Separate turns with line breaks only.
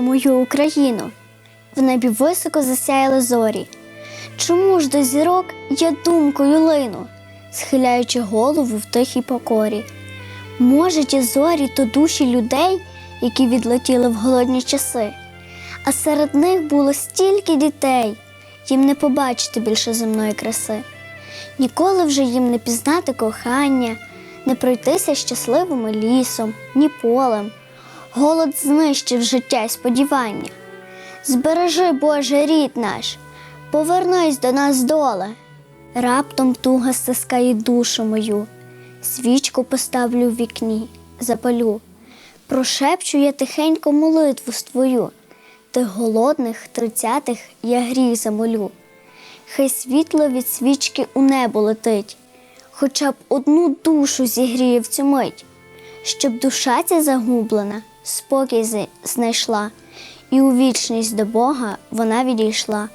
мою Україну. В небі високо засяяли зорі. Чому ж до зірок я думкою лину, схиляючи голову в тихій покорі? Може, ті зорі то душі людей, які відлетіли в голодні часи, а серед них було стільки дітей, їм не побачити більше земної краси. Ніколи вже їм не пізнати кохання, не пройтися щасливим лісом, ні полем. Голод знищив життя й сподівання. Збережи, Боже, рід наш, повернись до нас доле. Раптом туга стискає душу мою, свічку поставлю в вікні, запалю, прошепчу я тихенько молитву свою, тих голодних тридцятих я гріх замолю. Хай світло від свічки у небо летить, хоча б одну душу зігріє в цю мить, щоб душа ця загублена спокій знайшла, і у вічність до Бога вона відійшла.